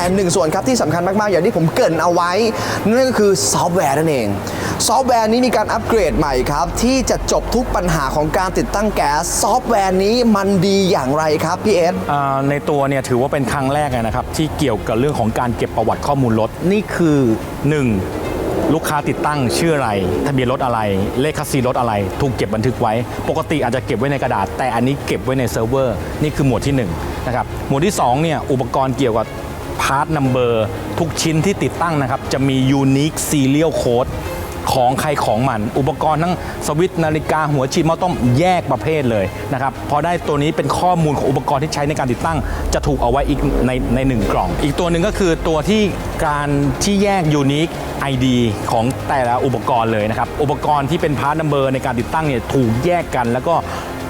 แต่หนึ่งส่วนครับที่สำคัญมาก ๆ อย่างที่ผมเกริ่นเอาไว้ นั่นก็คือซอฟต์แวร์นั่นเอง ซอฟต์แวร์นี้มีการอัปเกรดใหม่ครับ ที่จะจบทุกปัญหาของการติดตั้งแก๊สซอฟต์แวร์นี้มันดีอย่างไรครับพี่เอสในตัวเนี่ยถือว่าเป็นครั้งแรกนะครับ ที่เกี่ยวกับเรื่องของการเก็บประวัติข้อมูลรถนี่คือ 1. ลูกค้าติดตั้งชื่ออะไร ทะเบียนรถอะไร เลขคัสซีรถอะไร ถูกเก็บบันทึกไว้ ปกติอาจจะเก็บไว้ในกระดาษ แต่อันนี้เก็บไว้ในเซิร์ฟเวอร์ นี่คือหมวดที่1นะครับ หมวดที่2เนี่ย อุปกรณ์เกี่ยวกับ พาร์ทนัมเบอร์ทุกชิ้นที่ติดตั้งนะครับ จะมี unique serial code ของใครของมัน อุปกรณ์ทั้งสวิตช์นาฬิกาหัวฉีดมอต้มแยกประเภทเลยนะครับ พอได้ตัวนี้เป็นข้อมูลของอุปกรณ์ที่ใช้ในการติดตั้ง จะถูกเอาไว้อีกในในหนึ่งกล่อง อีกตัวหนึ่งก็คือตัวที่การที่แยก Unique ID ของแต่ละอุปกรณ์เลยนะครับ อุปกรณ์ที่เป็นพาร์ทนัมเบอร์ในการติดตั้งเนี่ยถูกแยกกันแล้วก็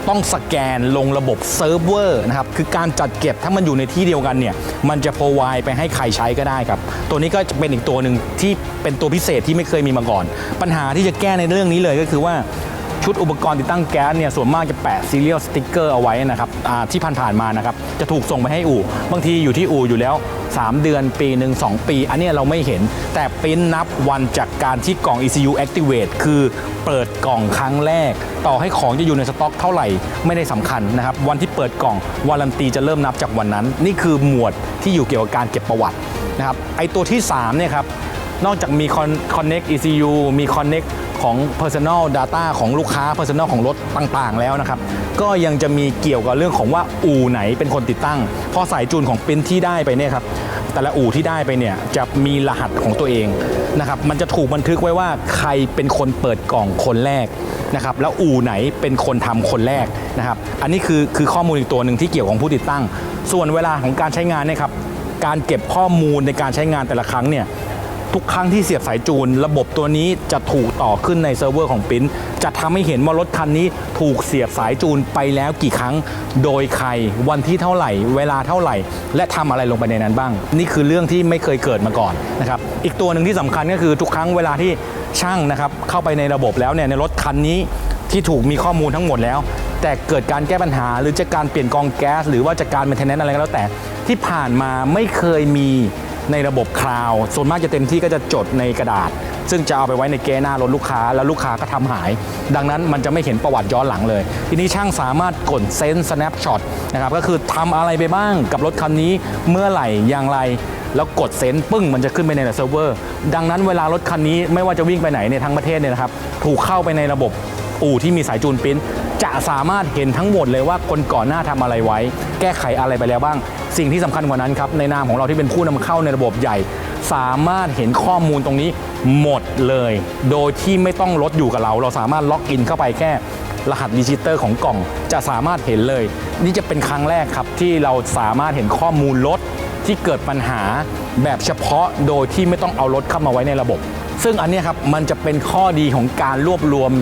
ต้องสแกนลงระบบเซิร์ฟเวอร์นะครับคือการจัดเก็บถ้ามันอยู่ในที่เดียวกันเนี่ยมันจะพรอไวไปให้ใครใช้ก็ได้ครับ ตัวนี้ก็จะเป็นอีกตัวหนึ่งที่เป็นตัวพิเศษที่ไม่เคยมีมาก่อน ปัญหาที่จะแก้ในเรื่องนี้เลยก็คือว่า ชุดอุปกรณ์ติดตั้งแก๊สเนี่ยส่วนมากจะแปะซีเรียลสติ๊กเกอร์เอาไว้นะครับอ่าที่ผ่านๆมานะครับจะถูกส่งไปให้อู่ บางทีอยู่ที่อู่อยู่แล้ว 3 เดือนปีหนึ่ง2ปี อันนี้เราไม่เห็น แต่ปริ้นนับวันจากการที่กล่อง ECU Activate คือเปิดกล่องครั้งแรก ต่อให้ของจะอยู่ในสต็อกเท่าไหร่ไม่ได้สำคัญนะครับ วันที่เปิดกล่องวารันตีจะเริ่มนับจากวันนั้น นี่คือหมวดที่อยู่เกี่ยวกับการเก็บประวัตินะครับไอตัวที่3เนี่ยครับนอกจากมี Connect ECU มี Connect ของ Personal Data ของลูกค้า Personal ของรถต่างๆ แล้วนะครับ ก็ยังจะมีเกี่ยวกับเรื่องของว่าอู่ไหนเป็นคนติดตั้ง พอสายจูนของปริ้นที่ได้ไปเนี่ยครับแต่ละอู่ที่ได้ไปเนี่ยจะมีรหัสของตัวเองนะครับมันจะถูกบันทึกไว้ว่าใครเป็นคนเปิดกล่องคนแรกนะครับแล้วอู่ไหนเป็นคนทำคนแรกนะครับอันนี้คือคือข้อมูลอีกตัวหนึ่งที่เกี่ยวของผู้ติดตั้ง ส่วนเวลาของการใช้งานเนี่ยครับการเก็บข้อมูลในการใช้งานแต่ละครั้งเนี่ย ทุกครั้งที่เสียบสายจูน ระบบตัวนี้จะถูกต่อขึ้นในเซิร์ฟเวอร์ของปิ้นจะทำให้เห็นว่ารถคันนี้ถูกเสียบสายจูนไปแล้วกี่ครั้ง โดยใครวันที่เท่าไหร่ เวลาเท่าไหร่ และทำอะไรลงไปในนั้นบ้าง นี่คือเรื่องที่ไม่เคยเกิดมาก่อนนะครับอีกตัวหนึ่งที่สำคัญก็คือทุกครั้งเวลาที่ช่างนะครับเข้าไปในระบบแล้วเนี่ยในรถคันนี้ที่ถูกมีข้อมูลทั้งหมดแล้ว แต่เกิดการแก้ปัญหา หรือจะการเปลี่ยนกองแก๊ส หรือว่าจะการ maintenance อะไรก็แล้วแต่ที่ผ่านมาไม่เคยมี ในระบบคลาวส่วนมากจะเต็มที่ก็จะจดในกระดาษ ซึ่งจะเอาไปไว้ในเกหน้ารถลูกค้า แล้วลูกค้าก็ทำหาย ดังนั้นมันจะไม่เห็นประวัติย้อนหลังเลย ทีนี้ช่างสามารถกดเซนส์ snapshot นะครับก็คือทำอะไรไปบ้างกับรถคันนี้เมื่อไหร่อย่างไรแล้วกดเซนส์ปึ้งมันจะขึ้นไปในเซิร์ฟเวอร์ ดังนั้นเวลารถคันนี้ไม่ว่าจะวิ่งไปไหนในทั้งประเทศเนี่ยนะครับ ถูกเข้าไปในระบบอู่ที่มีสายจูนปิ้น จะสามารถเห็นทั้งหมดเลยว่าคนก่อนหน้าทำอะไรไว้ แก้ไขอะไรไปแล้วบ้าง สิ่งที่สำคัญกว่านั้นครับในนามของเราที่เป็นผู้นำเข้าในระบบใหญ่ สามารถเห็นข้อมูลตรงนี้หมดเลย โดยที่ไม่ต้องรถอยู่กับเรา เราสามารถล็อกอินเข้าไปแค่รหัสดิจิเตอร์ของกล่องจะสามารถเห็นเลย นี่จะเป็นครั้งแรกครับที่เราสามารถเห็นข้อมูลรถที่เกิดปัญหาแบบเฉพาะโดยที่ไม่ต้องเอารถเข้ามาไว้ในระบบ ซึ่งอันนี้ครับมันจะเป็นข้อดีของการรวบรวม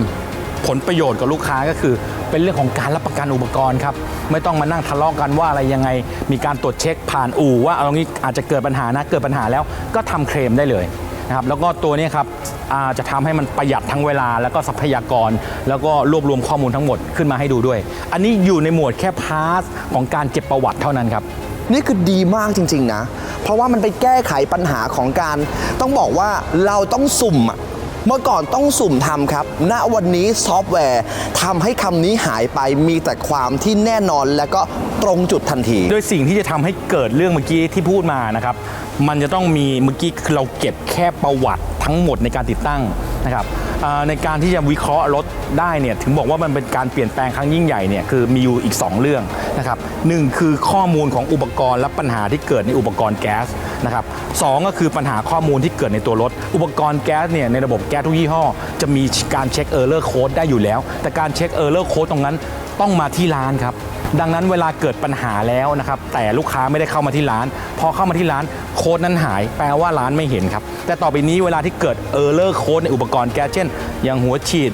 ผลประโยชน์กับลูกค้าก็คือ เป็นเรื่องของการรับประกันอุปกรณ์ครับไม่ต้องมานั่งทะเลาะกันว่าอะไรยังไง มีการตรวจเช็คผ่านอู่ว่าเอางี้อาจจะเกิดปัญหานะเกิดปัญหาแล้วก็ทำเคลมได้เลยนะครับแล้วก็ตัวนี้ครับจะทำให้มันประหยัดทั้งเวลา แล้วก็ทรัพยากร แล้วก็รวบรวมข้อมูลทั้งหมดขึ้นมาให้ดูด้วย อันนี้อยู่ในหมวดแค่พาร์ทของการเก็บประวัติเท่านั้นครับนี่คือดีมากจริง ๆ นะ เพราะว่ามันไปแก้ไขปัญหาของการ ต้องบอกว่าเราต้องสุ่มอะ เมื่อก่อนต้องสุ่มทำครับ ณ วันนี้ซอฟต์แวร์ทำให้คำนี้หายไปมีแต่ความที่แน่นอนและก็ตรงจุดทันที โดยสิ่งที่จะทำให้เกิดเรื่องเมื่อกี้ที่พูดมานะครับ มันจะต้องมีเมื่อกี้คือเราเก็บแค่ประวัติทั้งหมดในการติดตั้งนะครับ ในการที่จะวิเคราะห์รถได้เนี่ยถึงบอกว่ามันเป็นการเปลี่ยนแปลงครั้งยิ่งใหญ่เนี่ยคือมีอยู่อีก 2 เรื่องนะครับหนึ่งคือข้อมูลของอุปกรณ์และปัญหาที่เกิดในอุปกรณ์แก๊สนะครับสองก็คือปัญหาข้อมูลที่เกิดในตัวรถ อุปกรณ์แก๊สเนี่ยในระบบแก๊สทุกยี่ห้อ จะมีการเช็คเออร์เลอร์โค้ดได้อยู่แล้ว แต่การเช็คเออร์เลอร์โค้ดตรงนั้นต้องมาที่ร้านครับ ดังนั้นเวลาเกิดปัญหาแล้วนะครับ แต่ลูกค้าไม่ได้เข้ามาที่ร้าน พอเข้ามาที่ร้านโค้ดนั้นหาย แปลว่าร้านไม่เห็นครับ แต่ต่อไปนี้เวลาที่เกิดเออร์เลอร์โค้ดในอุปกรณ์แก๊สเช่น อย่างหัวฉีด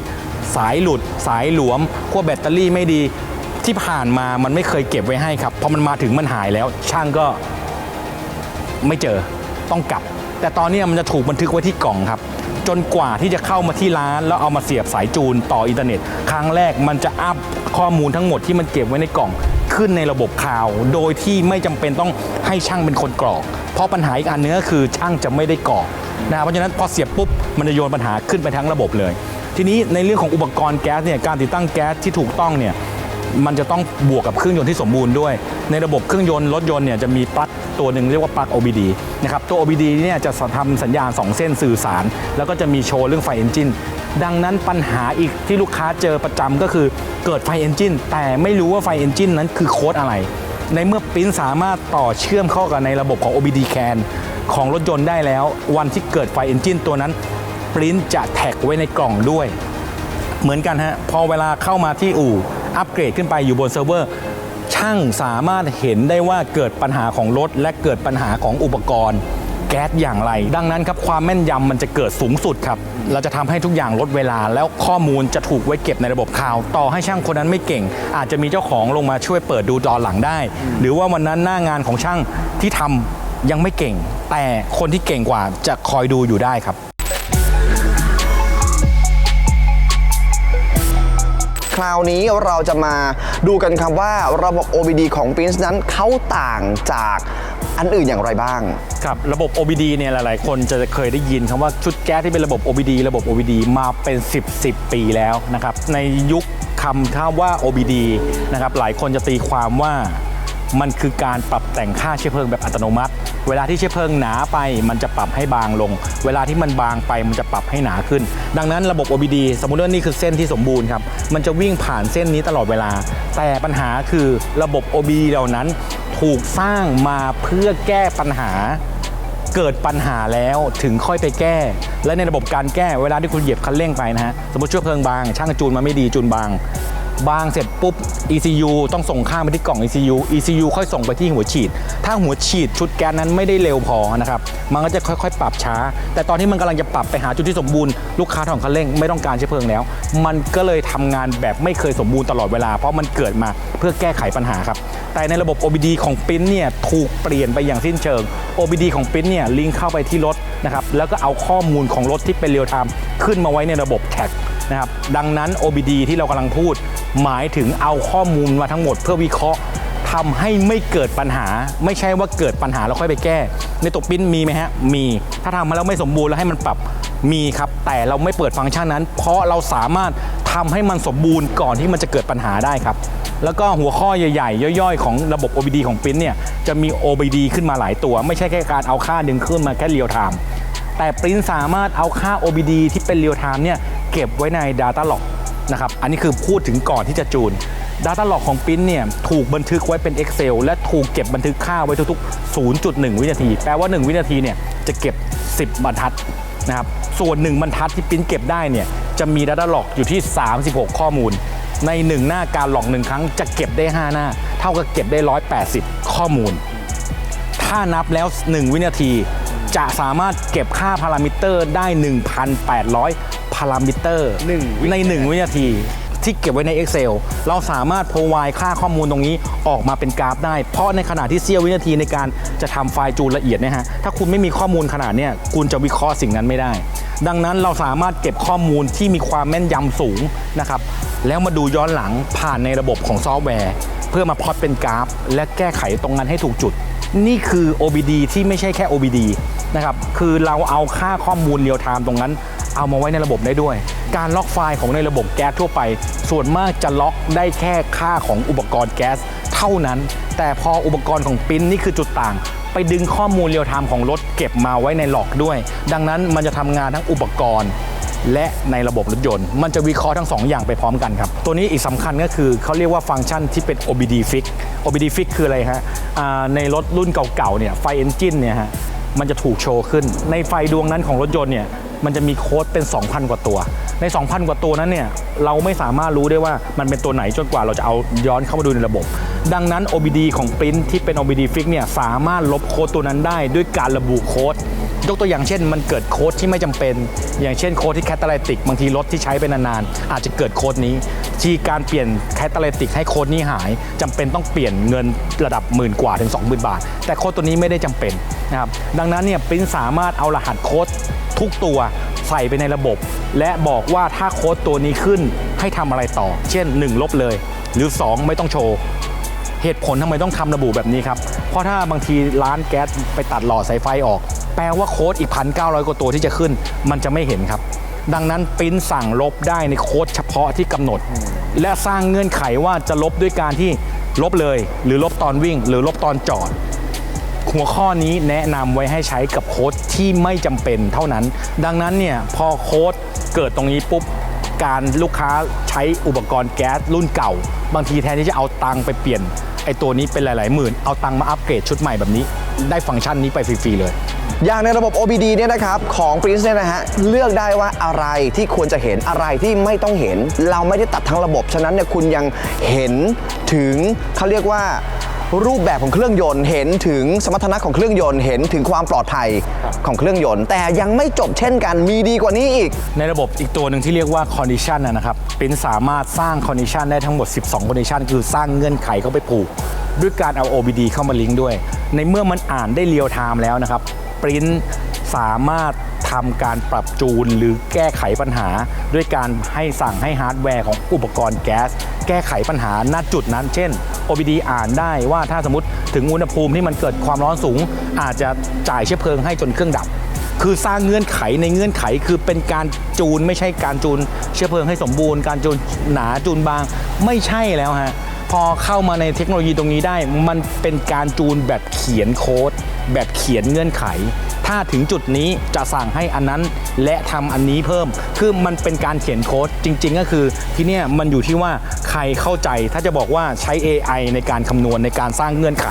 สายหลุด สายหลวมขั้วแบตเตอรี่ไม่ดี ที่ผ่านมามันไม่เคยเก็บไว้ให้ครับพอมันมาถึงมันหายแล้ว ช่างก็ไม่เจอต้องกลับ แต่ตอนนี้มันจะถูกบันทึกไว้ที่กล่องครับ จนกว่าที่จะเข้ามาที่ร้าน แล้วเอามาเสียบสายจูนต่ออินเทอร์เน็ต ครั้งแรกมันจะอัพข้อมูลทั้งหมดที่มันเก็บไว้ในกล่องขึ้นในระบบคลาว โดยที่ไม่จำเป็นต้องให้ช่างเป็นคนกรอก เพราะปัญหาอีกอันนึงก็คือช่างจะไม่ได้กรอกนะเพราะฉะนั้นพอเสียบปุ๊บมันจะโยนปัญหาขึ้นไปทั้งระบบเลย ทีนี้ในเรื่องของอุปกรณ์แก๊สเนี่ยการติดตั้งแก๊สที่ถูกต้องเนี่ย มันจะต้องบวกกับเครื่องยนต์ที่สมบูรณ์ด้วย ในระบบเครื่องยนต์รถยนต์เนี่ยจะมีปลั๊กตัวหนึ่งเรียกว่าปลั๊ก OBD นะครับตัว OBD เนี่ยจะทำสัญญาณ 2 เส้นสื่อสาร แล้วก็จะมีโชว์เรื่องไฟเอนจินดังนั้นปัญหาอีกที่ลูกค้าเจอประจำก็คือเกิดไฟเอนจินแต่ไม่รู้ว่าไฟเอนจินนั้นคือโค้ดอะไร ในเมื่อปริ้นสามารถต่อเชื่อมเข้ากับในระบบของ OBD CAN ของรถยนต์ได้แล้ว วันที่เกิดไฟเอนจินตัวนั้นปริ้นจะแท็กไว้ในกล่องด้วย เหมือนกันฮะพอเวลาเข้ามาที่อู่ อัปเกรดขึ้นไปอยู่บนเซิร์ฟเวอร์ช่างสามารถเห็นได้ว่าเกิดปัญหาของรถ และเกิดปัญหาของอุปกรณ์ แก๊สอย่างไร ดังนั้นครับความแม่นยำมันจะเกิดสูงสุดครับ เราจะทำให้ทุกอย่างลดเวลา แล้วข้อมูลจะถูกไว้เก็บในระบบคลาว ต่อให้ช่างคนนั้นไม่เก่ง อาจจะมีเจ้าของลงมาช่วยเปิดดูตอนหลังได้ หรือว่าวันนั้นหน้างานของช่างที่ทำยังไม่เก่ง แต่คนที่เก่งกว่าจะคอยดูอยู่ได้ครับ คราวนี้เราจะมาดูกันครับว่าระบบ OBD ของ Prince นั้นเขาต่างจากอันอื่นอย่างไรบ้าง ครับระบบ OBD เนี่ยหลาย ๆ คนจะเคยได้ยินคำว่าชุดแก๊สที่เป็นระบบ OBD ระบบ OBD มาเป็น 10 10 ปีแล้วนะครับในยุคคำท่าว่า OBD นะครับหลายคนจะตีความว่า มันคือการปรับแต่งค่าเชื้อเพลิงแบบอัตโนมัติ เวลาที่เชื้อเพลิงหนาไป มันจะปรับให้บางลง เวลาที่มันบางไปมันจะปรับให้หนาขึ้น ดังนั้นระบบ OBD สมมุติว่านี่คือเส้นที่สมบูรณ์ครับ มันจะวิ่งผ่านเส้นนี้ตลอดเวลา แต่ปัญหาคือระบบ OBD เหล่านั้นถูกสร้างมาเพื่อแก้ปัญหาเกิดปัญหาแล้วถึงค่อยไปแก้ และในระบบการแก้เวลาที่คุณเหยียบคันเร่งไปนะฮะสมมติเชื้อเพลิงบาง ช่างจูนมาไม่ดีจูนบาง บางเสร็จปุ๊บ ECU ต้องส่งข้ามไปที่กล่อง ECU ECU ค่อยส่งไปที่หัวฉีด ถ้าหัวฉีดชุดแก๊สนั้นไม่ได้เร็วพอนะครับ มันก็จะค่อยๆ ปรับช้า แต่ตอนที่มันกำลังจะปรับไปหาจุดที่สมบูรณ์ ลูกค้าของคันเร่งไม่ต้องการเชื้อเพลิงแล้ว มันก็เลยทำงานแบบไม่เคยสมบูรณ์ตลอดเวลา เพราะมันเกิดมาเพื่อแก้ไขปัญหาครับ แต่ในระบบ OBD ของปิ้นเนี่ยถูกเปลี่ยนไปอย่างสิ้นเชิง OBD ของปิ้นเนี่ยลิงก์เข้าไปที่รถนะครับ แล้วก็เอาข้อมูลของรถที่เป็นเรียลไทม์ขึ้นมาไว้ในระบบแท็กนะครับ ดังนั้น OBD ที่เรากำลังพูด หมายถึงเอาข้อมูลมาทั้งหมดเพื่อวิเคราะห์ทำให้ไม่เกิดปัญหา ไม่ใช่ว่าเกิดปัญหาแล้วค่อยไปแก้ ในตัวปิ้นมีไหมฮะ มี ถ้าทำมาแล้วไม่สมบูรณ์แล้วให้มันปรับมีครับ แต่เราไม่เปิดฟังก์ชันนั้น เพราะเราสามารถทำให้มันสมบูรณ์ก่อนที่มันจะเกิดปัญหาได้ครับ แล้วก็หัวข้อใหญ่ๆ ย่อยๆ ของระบบ OBD ของปิ้นเนี่ยจะมี OBD ขึ้นมาหลายตัว ไม่ใช่แค่การเอาค่าดึงขึ้นมาแค่เรียลไทม์แต่ปริ้นสามารถเอาค่า OBD ที่เป็นเรียลไทม์เนี่ยเก็บไว้ใน Data Log นะครับ อันนี้คือพูดถึงก่อนที่จะจูน Data Log ของปิ้นเนี่ยถูกบันทึกไว้เป็น Excel และถูกเก็บบันทึกค่าไว้ทุกๆ 0.1 วินาที แปลว่า 1 วินาทีเนี่ยจะเก็บ 10 บรรทัดนะครับส่วน 1 บรรทัดที่ปิ้นเก็บได้เนี่ยจะมี Data Log อยู่ที่ 36 ข้อมูล ใน 1 หน้าการหลอก1ครั้งจะเก็บได้ 5 หน้า เท่ากับเก็บได้ 180 ข้อมูล ถ้านับแล้ว 1 วินาทีจะสามารถเก็บค่าพารามิเตอร์ได้ 1,800 พารามิเตอร์ใน 1 วินาที ที่เก็บไว้ใน Excel เราสามารถ provide ค่าข้อมูลตรงนี้ออกมาเป็นกราฟได้ เพราะในขณะที่เสี้ยววินาทีในการจะทำไฟล์จูนละเอียดเนี่ยฮะถ้าคุณไม่มีข้อมูลขนาดเนี้ยคุณจะวิเคราะห์สิ่งนั้นไม่ได้ ดังนั้นเราสามารถเก็บข้อมูลที่มีความแม่นยำสูงนะครับแล้วมาดูย้อนหลังผ่านในระบบของซอฟต์แวร์ เพื่อมาพลอตเป็นกราฟ และแก้ไขตรงนั้นให้ถูกจุด นี่คือ OBD ที่ไม่ใช่แค่ OBD นะครับ คือเราเอาค่าข้อมูลเรียลไทม์ตรงนั้น เอามาไว้ในระบบได้ด้วย การล็อกไฟล์ของในระบบแก๊สทั่วไป ส่วนมากจะล็อกได้แค่ค่าของอุปกรณ์แก๊สเท่านั้น แต่พออุปกรณ์ของปิ้นนี่คือจุดต่าง ไปดึงข้อมูลเรียลไทม์ของรถเก็บมาไว้ในหลอกด้วย ดังนั้นมันจะทำงานทั้งอุปกรณ์และในระบบรถยนต์ มันจะวิเคราะห์ทั้ง 2 อย่างไปพร้อมกันครับ ตัวนี้อีกสำคัญก็คือเขาเรียกว่าฟังก์ชันที่เป็น OBD fix OBD fix คืออะไรฮะในรถรุ่นเก่าๆเนี่ยไฟเอนจินเนี่ยฮะมันจะถูกโชว์ขึ้น ในไฟดวงนั้นของรถยนต์เนี่ย มันจะมีโค้ดเป็น 2,000 กว่าตัว ใน 2,000 กว่าตัวนั้นเนี่ยเราไม่สามารถรู้ได้ว่ามันเป็นตัวไหนจนกว่าเราจะเอาย้อนเข้ามาดูในระบบ ดังนั้น OBD ของ Print ที่เป็น OBD fix เนี่ยสามารถลบโค้ดตัวนั้นได้ด้วยการระบุโค้ด ยกตัวอย่างเช่น มันเกิดโค้ดที่ไม่จำเป็น อย่างเช่นโค้ดที่แคตตาลิติกบางทีรถที่ใช้ไปนานๆ อาจจะเกิดโค้ดนี้ ที่การเปลี่ยนแคตตาลิติกให้โค้ดนี้หายจำเป็นต้องเปลี่ยนเงินระดับหมื่นกว่าถึง 20,000 บาท แต่โค้ดตัวนี้ไม่ได้จำเป็นนะครับดังนั้นเนี่ยปริ้นสามารถเอารหัสโค้ดทุกตัวใส่ไปในระบบ และบอกว่าถ้าโค้ดตัวนี้ขึ้นให้ทำอะไรต่อ เช่น 1 ลบเลย หรือ 2 ไม่ต้องโชว์เหตุผลทำไมต้องทำระบุแบบนี้ครับ เพราะถ้าบางทีร้านแก๊สไปตัดหลอดสายไฟออก แปลว่าโค้ดอีกพันเก้ากว่าตัวที่จะขึ้น มันจะไม่เห็นครับ ดังนั้นปริ้นสั่งลบได้ในโค้ดเฉพาะที่กำหนด และสร้างเงื่อนไขว่าจะลบด้วยการที่ลบเลย หรือลบตอนวิ่ง หรือลบตอนจอด หัวข้อนี้แนะนำไว้ให้ใช้กับโค้ดที่ไม่จำเป็นเท่านั้น ดังนั้นเนี่ยพอโค้ดเกิดตรงนี้ปุ๊บการลูกค้าใช้อุปกรณ์แก๊สรุ่นเก่า บางทีแทนที่จะเอาตังค์ไปเปลี่ยน ไอ้ตัวนี้เป็นหลาย ๆ หมื่น เอาตังค์มาอัปเกรดชุดใหม่แบบนี้ ได้ฟังก์ชันนี้ไปฟรี ๆ เลย อย่างในระบบ OBD เนี่ยนะครับของ Prince เนี่ยนะฮะเลือกได้ว่าอะไรที่ควรจะเห็นอะไรที่ไม่ต้องเห็น เราไม่ได้ตัดทั้งระบบ ฉะนั้นเนี่ยคุณยังเห็นถึงเขาเรียกว่า รูปแบบของเครื่องยนต์ เห็นถึงสมรรถนะของเครื่องยนต์ เห็นถึงความปลอดภัยของเครื่องยนต์ แต่ยังไม่จบเช่นกันมีดีกว่านี้อีก ในระบบอีกตัวหนึ่งที่เรียกว่า condition นะนะครับเป็นสามารถสร้าง condition ได้ทั้งหมด 12 condition คือสร้างเงื่อนไขเข้าไปผูก ด้วยการเอา OBD เข้ามาลิงก์ด้วย ในเมื่อมันอ่านได้เรียลไทม์แล้วนะครับปริ้น สามารถทำการปรับจูนหรือแก้ไขปัญหา ด้วยการให้สั่งให้ฮาร์ดแวร์ของอุปกรณ์แก๊ส แก้ไขปัญหาณจุดนั้น เช่น OBD อ่านได้ว่าถ้าสมมติถึงอุณหภูมิที่มันเกิดความร้อนสูง อาจจะจ่ายเชื้อเพลิงให้จนเครื่องดับ คือสร้างเงื่อนไขในเงื่อนไขคือเป็นการจูนไม่ใช่การจูนเชื้อเพลิงให้สมบูรณ์ การจูนหนาจูนบางไม่ใช่แล้วฮะพอเข้ามาในเทคโนโลยีตรงนี้ได้ มันเป็นการจูนแบบเขียนโค้ด แบบเขียนเงื่อนไข ถ้าถึงจุดนี้จะสั่งให้อันนั้นและทำอันนี้เพิ่ม คือมันเป็นการเขียนโค้ดจริง ๆ ก็คือที่เนี่ยมันอยู่ที่ว่าใครเข้าใจถ้าจะบอกว่าใช้ AI ในการคำนวณในการสร้างเงื่อนไข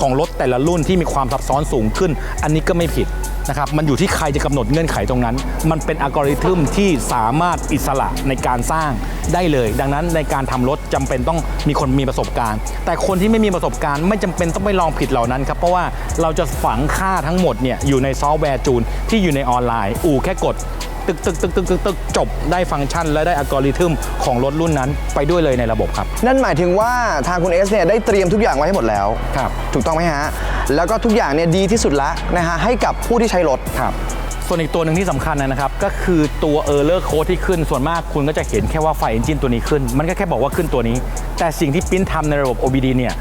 ของรถแต่ละรุ่นที่มีความซับซ้อนสูงขึ้น อันนี้ก็ไม่ผิด นะครับมันอยู่ที่ใครจะกำหนดเงื่อนไขตรงนั้น มันเป็นอัลกอริทึมที่สามารถอิสระในการสร้างได้เลย ดังนั้นในการทำรถจำเป็นต้องมีคนมีประสบการณ์ แต่คนที่ไม่มีประสบการณ์ ไม่จำเป็นต้องไปลองผิดเหล่านั้นครับเพราะว่าเราจะฝังค่าทั้งหมดเนี่ยอยู่ในซอฟต์แวร์จูนที่อยู่ในออนไลน์ อู่แค่กด ตึกตึกตึกตึกตึกตึกจบได้ฟังก์ชัน และได้อัลกอริทึมของรถรุ่นนั้นไปด้วยเลยในระบบครับ นั่นหมายถึงว่าทางคุณเอสเนี่ยได้เตรียมทุกอย่างไว้ให้หมดแล้ว ครับ ถูกต้องไหมฮะ แล้วก็ทุกอย่างเนี่ยดีที่สุดแล้วนะฮะให้กับผู้ที่ใช้รถ ครับ ส่วนอีกตัวหนึ่งที่สำคัญนะครับ ก็คือตัว Error Code ที่ขึ้นส่วนมากคุณก็จะเห็นแค่ว่าไฟ Engine ตัวนี้ขึ้น มันก็แค่บอกว่าขึ้นตัวนี้ แต่สิ่งที่ปริ้นทำในระบบ OBD เนี่ย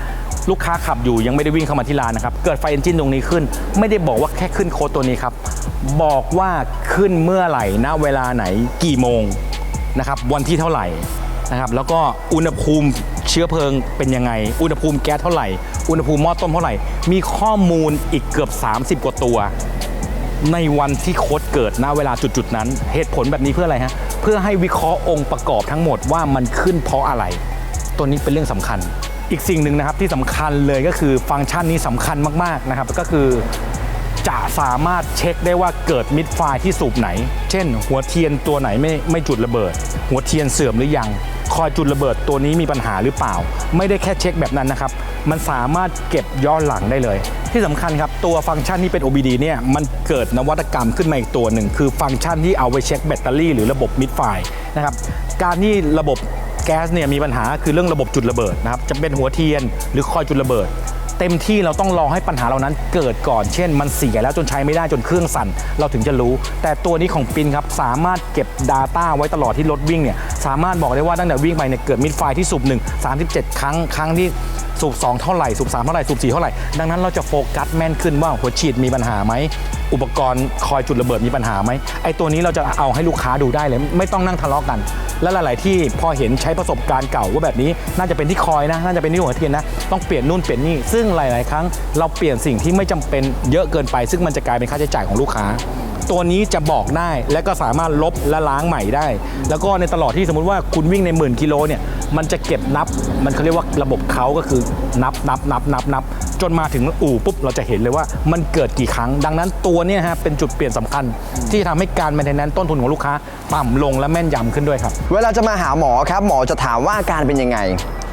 ลูกค้าขับอยู่ยังไม่ได้วิ่งเข้ามาที่ร้านนะครับ เกิดไฟ Engine ตรงนี้ขึ้น ไม่ได้บอกว่าแค่ขึ้นโค้ดตัวนี้ครับ บอกว่าขึ้นเมื่อไหร่ณเวลาไหนกี่โมงนะครับวันที่เท่าไหร่นะครับแล้วก็อุณหภูมิเชื้อเพลิงเป็นยังไง อุณหภูมิแก๊สเท่าไหร่ อุณหภูมิหม้อต้มเท่าไหร่ มีข้อมูลอีกเกือบ 30 กว่าตัว ในวันที่โค้ดเกิดณเวลาจุดๆนั้น เหตุผลแบบนี้เพื่ออะไรฮะเพื่อให้วิเคราะห์องค์ประกอบทั้งหมดว่ามันขึ้นเพราะอะไร ตัวนี้เป็นเรื่องสำคัญ อีกสิ่งหนึ่งนะครับที่สำคัญเลยก็คือฟังก์ชันนี้สำคัญมากๆนะครับก็คือ จะสามารถเช็คได้ว่าเกิดมิดไฟที่สูบไหน เช่น หัวเทียนตัวไหนไม่ไม่จุดระเบิด หัวเทียนเสื่อมหรือยังคอยจุดระเบิดตัวนี้มีปัญหาหรือเปล่า ไม่ได้แค่เช็คแบบนั้นนะครับ มันสามารถเก็บย้อนหลังได้เลย ที่สำคัญครับ ตัวฟังก์ชันที่เป็น OBD เนี่ยมันเกิดนวัตกรรมขึ้นมาอีกตัวหนึ่ง คือฟังก์ชันที่เอาไว้เช็คแบตเตอรี่หรือระบบมิดไฟนะครับการที่ระบบแก๊สเนี่ยมีปัญหาคือเรื่องระบบจุดระเบิดนะครับจะเป็นหัวเทียนหรือคอยจุดระเบิด เต็มที่เราต้องรอให้ปัญหาเหล่านั้นเกิดก่อน เช่น มันเสียแล้วจนใช้ไม่ได้จนเครื่องสั่น เราถึงจะรู้ แต่ตัวนี้ของปินครับสามารถเก็บ Data ไว้ตลอดที่รถวิ่งเนี่ยสามารถบอกได้ว่าตั้งแต่วิ่งไปเนี่ยเกิดมิดไฟที่สูบ1 37 ครั้งครั้งที่สูบ2เท่าไหร่สูบ3เท่าไหร่สูบ4เท่าไหร่ดังนั้นเราจะโฟกัสแม่นขึ้นว่าหัวฉีดมีปัญหาไหมอุปกรณ์คอยจุดระเบิดมีปัญหาไหมไอ้ตัวนี้เราจะเอาให้ลูกค้าดูได้เลย ไม่ต้องนั่งทะเลาะกัน และหลาย ๆ ที่พอเห็นใช้ประสบการณ์เก่าว่าแบบนี้ น่าจะเป็นที่คอยนะ น่าจะเป็นที่หัวเทียนนะต้องเปลี่ยนนู่นเปลี่ยนนี่ซึ่งหลาย ๆ ครั้งเราเปลี่ยนสิ่งที่ไม่จำเป็นเยอะเกินไป ซึ่งมันจะกลายเป็นค่าใช้จ่ายของลูกค้า ตัวนี้จะบอกได้และก็สามารถลบและล้างใหม่ได้ แล้วก็ในตลอดที่สมมุติว่าคุณวิ่งในหมื่นกิโลเนี่ยมันจะเก็บนับมันเขาเรียกว่าระบบเขาก็คือนับนับนับนับนับจนมาถึงอู่ปุ๊บเราจะเห็นเลยว่ามันเกิดกี่ครั้ง ดังนั้นตัวเนี่ยฮะเป็นจุดเปลี่ยนสำคัญ ที่ทำให้การ maintenance ต้นทุนของลูกค้า ต่ำลงและแม่นยำขึ้นด้วยครับ เวลาจะมาหาหมอครับ หมอจะถามว่าอาการเป็นยังไง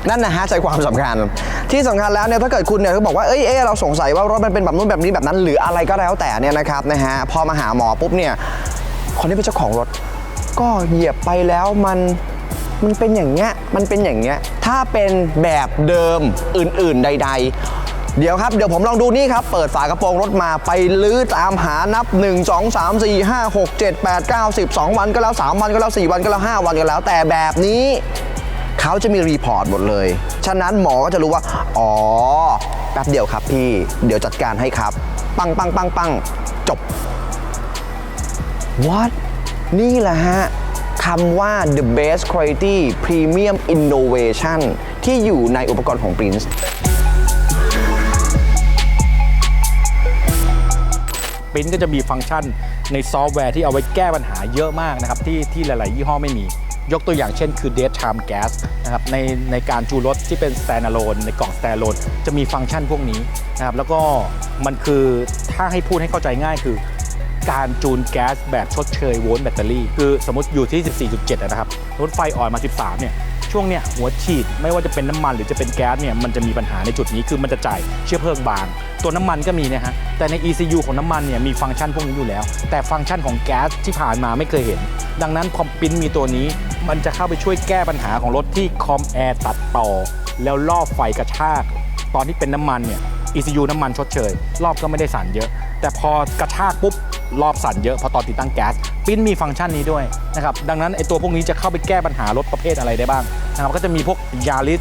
นั่นนะฮะใจความสำคัญ ที่สำคัญแล้วเนี่ยถ้าเกิดคุณเนี่ยเขาบอกว่าเอ้ยเอ๊ะเราสงสัยว่ารถมันเป็นแบบนู้นแบบนี้แบบนั้น หรืออะไรก็แล้วแต่เนี่ยนะครับนะฮะพอมาหาหมอปุ๊บเนี่ยคนที่เป็นเจ้าของรถ ก็เหยียบไปแล้วมันมันเป็นอย่างเงี้ยมันเป็นอย่างเงี้ยถ้าเป็นแบบเดิมอื่นๆใด ๆเดี๋ยวครับ เดี๋ยวผมลองดูนี่ครับ เปิดฝากระโปรงรถมาไปลื้อตามหานับ 1 2 3 4 5 6 7 8 9 10 2วันก็แล้ว 3 วันก็แล้ว 4 วันก็แล้ว 5 วันก็แล้วแต่แบบนี้ เขาจะมีรีพอร์ตหมดเลย ฉะนั้นหมอก็จะรู้ว่า อ๋อ แป๊บเดียวครับพี่ เดี๋ยวจัดการให้ครับ ปังปังปังปังจบ what นี่แหละฮะคำว่า the best quality premium innovation ที่อยู่ในอุปกรณ์ของ Prince ปริ้นก็จะมีฟังก์ชันในซอฟต์แวร์ที่เอาไว้แก้ปัญหาเยอะมากนะครับ ที่ที่หลาย ๆ ยี่ห้อไม่มี ยกตัวอย่างเช่นคือ daytime gas นะครับในในการจูรถที่เป็น standalone ในกล่อง standalone จะมีฟังก์ชันพวกนี้นะครับแล้วก็มันคือถ้าให้พูดให้เข้าใจง่ายคือการจูนแก๊สแบบชดเชยโวลต์แบตเตอรี่ คือสมมติอยู่ที่ 14.7 นะครับรถไฟอ่อนมา 13 เนี่ย ช่วงเนี้ยหัวฉีดไม่ว่าจะเป็นน้ำมันหรือจะเป็นแก๊สเนี่ยมันจะมีปัญหาในจุดนี้คือมันจะจ่ายเชื้อเพลิงบาง ตัวน้ำมันก็มีนะฮะแต่ใน ECU ของน้ำมันเนี่ยมีฟังก์ชันพวกนี้อยู่แล้ว แต่ฟังก์ชันของแก๊สที่ผ่านมาไม่เคยเห็น ดังนั้นคอมปินมีตัวนี้ มันจะเข้าไปช่วยแก้ปัญหาของรถที่คอมแอร์ตัดต่อ แล้วล่อบไฟกระชาก ตอนที่เป็นน้ำมันเนี่ย ECU น้ำมันชดเชย รอบก็ไม่ได้สั่นเยอะ แต่พอกระชากปุ๊บรอบสั่นเยอะพอตอนติดตั้งแก๊ส ปิ้นมีฟังก์ชันนี้ด้วยนะครับดังนั้นไอตัวพวกนี้จะเข้าไปแก้ปัญหารถประเภทอะไรได้บ้างนะครับก็จะมีพวกยาริส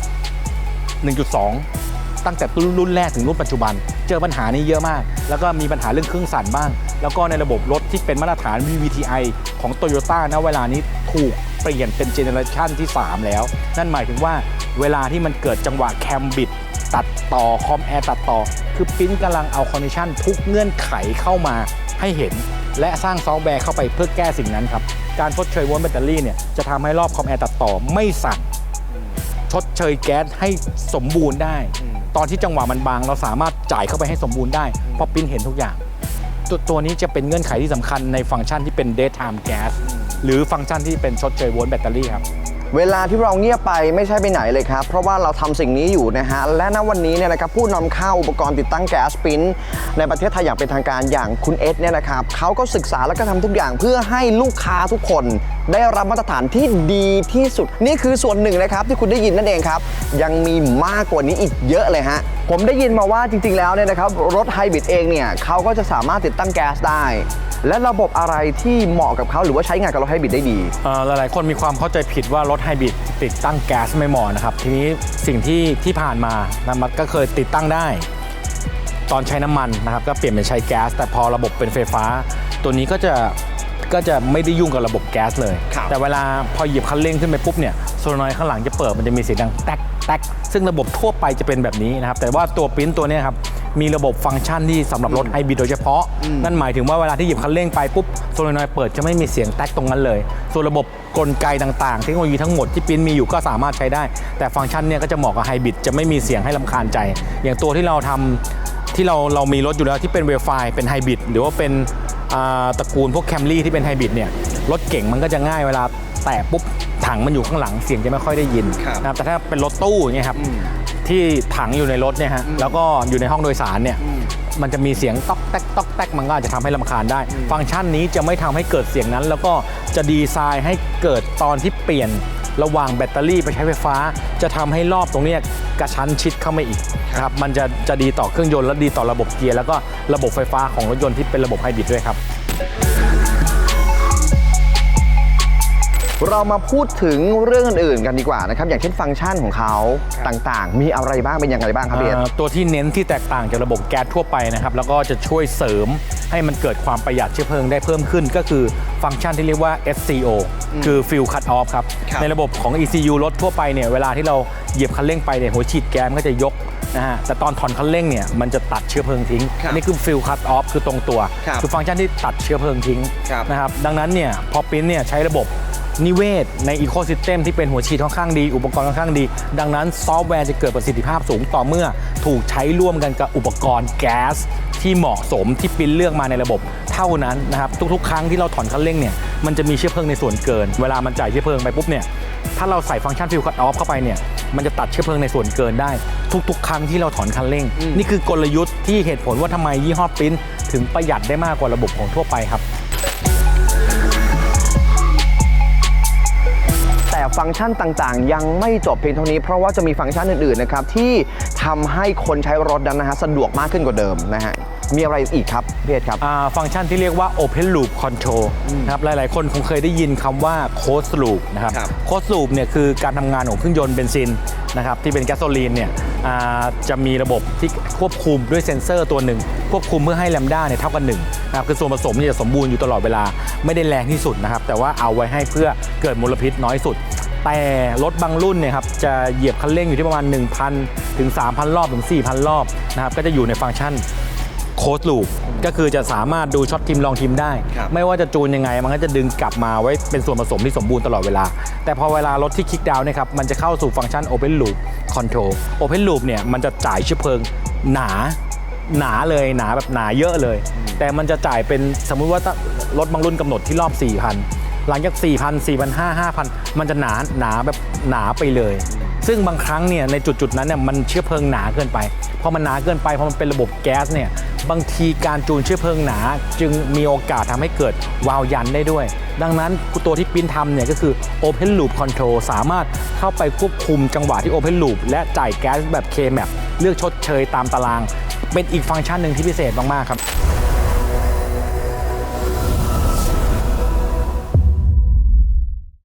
1.2 ตั้งแต่รุ่นแรกถึงรุ่นปัจจุบัน เจอปัญหานี้เยอะมาก แล้วก็มีปัญหาเรื่องเครื่องสั่นบ้าง แล้วก็ในระบบรถที่เป็นมาตรฐาน VVTi ของ Toyota ณเวลานี้ถูกเปลี่ยนเป็นเจเนอเรชันที่ 3 แล้ว นั่นหมายถึงว่าเวลาที่มันเกิดจังหวะแคมบิดตัดต่อคอมแอร์ตัดต่อ คือปิ้นกำลังเอาคอนดิชันทุกเงื่อนไขเข้ามาให้เห็น และสร้างซอฟต์แวร์เข้าไปเพื่อแก้สิ่งนั้นครับ การชดเชยโวลต์แบตเตอรี่เนี่ยจะทำให้รอบคอมแอร์ตัดต่อไม่สั่นชดเชยแก๊สให้สมบูรณ์ได้ ตอนที่จังหวะมันบางเราสามารถจ่ายเข้าไปให้สมบูรณ์ได้เพราะปิ้นเห็นทุกอย่าง ตัวตัวนี้จะเป็นเงื่อนไขที่สำคัญในฟังก์ชันที่เป็น daytime gas หรือฟังก์ชันที่เป็นชดเชยโวลต์แบตเตอรี่ครับ เวลาที่เราเงียบไปไม่ใช่ไปไหนเลยครับ เพราะว่าเราทำสิ่งนี้อยู่นะฮะ และณวันนี้เนี่ยนะครับผู้นำเข้าอุปกรณ์ติดตั้งแก๊สปิ้นในประเทศไทยอย่างเป็นทางการอย่างคุณเอสเนี่ยนะครับเขาก็ศึกษาแล้วก็ทำทุกอย่างเพื่อให้ลูกค้าทุกคน ได้รับมาตรฐานที่ดีที่สุด นี่คือส่วนหนึ่งนะครับที่คุณได้ยินนั่นเองครับ ยังมีมากกว่านี้อีกเยอะเลยฮะผมได้ยินมาว่าจริง ๆ แล้วเนี่ยนะครับรถไฮบริดเองเนี่ยเขาก็จะสามารถติดตั้งแก๊สได้และระบบอะไรที่เหมาะกับเขาหรือว่าใช้งานกับรถไฮบริดได้ดีอ่อหลายๆ คนมีความเข้าใจผิดว่ารถไฮบริดติดตั้งแก๊สไม่เหมาะนะครับ ทีนี้สิ่งที่ที่ผ่านมานะมันก็เคยติดตั้งได้ ตอนใช้น้ำมันนะครับก็เปลี่ยนเป็นใช้แก๊ส แต่พอระบบเป็นไฟฟ้า ตัวนี้ก็จะก็จะไม่ได้ยุ่งกับระบบแก๊สเลยครับแต่เวลาพอเหยียบคันเร่งขึ้นไปปุ๊บเนี่ยโซลานอยด์ข้างหลังจะเปิดมันจะมีเสียงดังแต๊กแต๊กซึ่งระบบทั่วไปจะเป็นแบบนี้นะครับ แต่ว่าตัวปริ้นตัวเนี้ยครับ มีระบบฟังก์ชันที่สำหรับรถไฮบริดโดยเฉพาะ นั่นหมายถึงว่าเวลาที่เหยียบคันเร่งไปปุ๊บโซลานอยด์เปิดจะไม่มีเสียงแต๊กตรงนั้นเลย ส่วนระบบกลไกต่างๆ เทคโนโลยีทั้งหมดที่ปริ้นมีอยู่ก็สามารถใช้ได้ แต่ฟังก์ชันเนี่ยก็จะเหมาะกับไฮบริดจะไม่มีเสียงให้ลำคาญใจ อย่างตัวที่เราทำที่เราเรามีรถอยู่แล้วที่เป็นเวลไฟเป็นไฮบริดหรือว่าเป็นอ่าตระกูลพวกแคมรี่ที่เป็นไฮบริดเนี่ยรถเก่งมันก็จะง่ายเวลาแตะปุ๊บถังมันอยู่ข้างหลังเสียงจะไม่ค่อยได้ยินครับนะครับแต่ถ้าเป็นรถตู้อย่างเงี้ยครับ ที่ถังอยู่ในรถเนี่ยฮะแล้วก็อยู่ในห้องโดยสารเนี่ยมันจะมีเสียงต๊อกแต๊กต๊อกแต๊กมันก็อาจจะทำให้ลำคาญได้ ฟังก์ชันนี้จะไม่ทำให้เกิดเสียงนั้น แล้วก็จะดีไซน์ให้เกิดตอนที่เปลี่ยนระหว่างแบตเตอรี่ไปใช้ไฟฟ้า จะทำให้รอบตรงเนี้ยกระชั้นชิดเข้ามาอีกครับมันจะจะดีต่อเครื่องยนต์และดีต่อระบบเกียร์แล้วก็ระบบไฟฟ้าของรถยนต์ที่เป็นระบบไฮบริดด้วยครับ เรามาพูดถึงเรื่องอื่นๆกันดีกว่านะครับ อย่างเช่นฟังก์ชันของเขาต่างๆ มีอะไรบ้างเป็นยังไงบ้างครับพี่เอสอ่าตัวที่เน้นที่แตกต่างจากระบบแก๊สทั่วไปนะครับแล้วก็จะช่วยเสริมให้มันเกิดความประหยัดเชื้อเพลิงได้เพิ่มขึ้น ก็คือฟังก์ชันที่เรียกว่า SCO คือ Fuel Cut Off ครับครับในระบบของ ECU รถทั่วไปเนี่ยเวลาที่เราเหยียบคันเร่งไปเนี่ยหัวฉีดแก๊สมันก็จะยกนะฮะแต่ตอนถอนคันเร่งเนี่ยมันจะตัดเชื้อเพลิงทิ้งครับอันนี้คือ Fuel Cut Off คือตรงตัวครับอฟังก์ชันที่ตัดเชื้อเพลิงทิ้งครับนะครับดังนั้นเนี่ยพอปริ้นเนี่ยใช้ระบบ นิเวศ ในอีโค y ิสเต็มที่เป็นหัวฉีดค่อนข้างดี อุปกรณ์ค่อนข้างดี ดังนั้นซอฟต์แวร์จะเกิดประสิทธิภาพสูงต่อเมื่อ ถูกใช้ร่วมกันกับอุปกรณ์แก๊สที่เหมาะสมที่ปริ้นเลือกมาในระบบเท่านั้นนะครับทุกๆ ครั้งที่เราถอนคันเร่งเนี่ยมันจะมีเชื้อเพลิงในส่วนเกิน เวลามันจ่ายเชื้อเพลิงไปปุ๊บเนี่ยถ้าเราใส่ฟังก์ชันฟิลคัตออฟเข้าไปเนี่ยมันจะตัดเชื้อเพลิงในส่วนเกินได้ ทุกๆ ครั้งที่เราถอนคันเร่ง นี่คือกลยุทธ์ที่เหตุผลว่าทำไมยี่ห้อปริ้นถึงประหยัดได้มากกว่าระบบของทั่วไปครับ ฟังก์ชันต่างๆ ยังไม่จบเพียงเท่านี้ เพราะว่าจะมีฟังก์ชันอื่นๆนะครับที่ทำให้คนใช้รถนั้นนะฮะสะดวกมากขึ้นกว่าเดิมนะฮะ มีอะไรอีกครับพี่เอสครับอ่าฟังก์ชันที่เรียกว่า Open Loop Control นะครับหลาย ๆ คนคงเคยได้ยินคำว่า Closed Loop นะครับครับ Closed Loop เนี่ยคือการทำงานของเครื่องยนต์เบนซินนะครับที่เป็นแก๊สโซลีนเนี่ยอ่าจะมีระบบที่ควบคุมด้วยเซ็นเซอร์ตัวหนึ่ง ควบคุมเพื่อให้แลมด้าเนี่ยเท่ากันหนึ่งนะครับคือส่วนผสมเนี่ยจะสมบูรณ์อยู่ตลอดเวลาไม่ได้แรงที่สุดนะครับแต่ว่าเอาไว้ให้เพื่อเกิดมลพิษน้อยสุด แต่รถบางรุ่นเนี่ยครับจะเหยียบคันเร่งอยู่ที่ประมาณ 1,000 ถึง 3,000 รอบถึง 4,000 รอบนะครับก็จะอยู่ในฟังก์ชัน โค้ดลูปก็คือจะสามารถดูช็อตทีมลองทีมได้ครับไม่ว่าจะจูนยังไง มันก็จะดึงกลับมาไว้เป็นส่วนผสมที่สมบูรณ์ตลอดเวลา แต่พอเวลารถที่คลิกดาวน์เนยครับมันจะเข้าสู่ฟังก์ชัน Open Loop Control Open Loop เนี่ยมันจะจ่ายเชื้อเพลิงหนาหนาเลยหนาแบบหนาเยอะเลย แต่มันจะจ่ายเป็นสมมุติว่าถ้ารถบางรุ่นกำหนดที่รอบ 4,000 หลังจาก 4,000 4,500 5,000 มันจะหนาหนาแบบหนาไปเลย ซึ่งบางครั้งเนี่ยในจุดจุดๆนั้นเนี่ยมันเชื้อเพลิงหนาเกินไปพอมันหนาเกินไปพอมันเป็นระบบแก๊สเนี่ย บางทีการจูนเชื้อเพลิงหนา จึงมีโอกาสทำให้เกิดวาล์วยันได้ด้วย ดังนั้นตัวที่ปิ้นทำเนี่ยก็คือ Open Loop Control สามารถเข้าไปควบคุมจังหวะที่ Open Loop และจ่ายแก๊สแบบ K-MAP เลือกชดเชยตามตาราง เป็นอีกฟังก์ชันหนึ่งที่พิเศษมาก ๆ ครับ